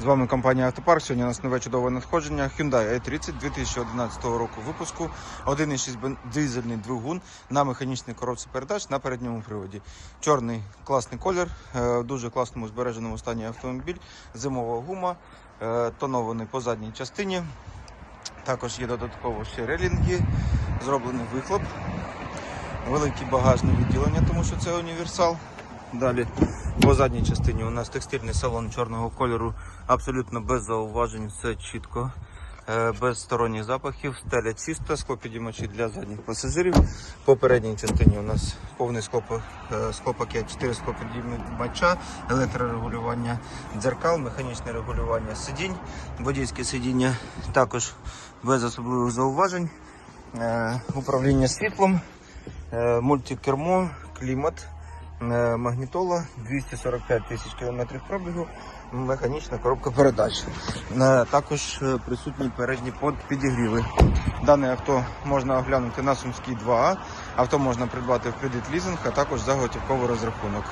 З вами компанія Автопарк. Сьогодні у нас нове чудове надходження. Hyundai i30 2011 року випуску. 1,6 бен- дизельний двигун на механічній коробці передач на передньому приводі. Чорний класний колір, е, в дуже класному збереженому стані автомобіль, зимова гума, е, тонований по задній частині. Також є додатково ще релінги, зроблений вихлоп, велике багажне відділення, тому що це універсал. Далі по задній частині у нас текстильний салон чорного кольору, абсолютно без зауважень, все чітко, е, без сторонніх запахів, стеля чиста, склопідіймачі для задніх пасажирів. По передній частині у нас повний склопо- е, склопакет, 4 склопідіймача, електрорегулювання дзеркал, механічне регулювання сидінь, водійське сидіння також без особливих зауважень, Е, управління світлом, мультикермо, клімат. Е, Магнітола 245 тисяч кілометрів пробігу, механічна коробка передач. Е, Також е, присутні передні підігріви. Дане авто можна оглянути на Сумській 2А. Авто можна придбати в кредит лізинг, а також за готівковий розрахунок.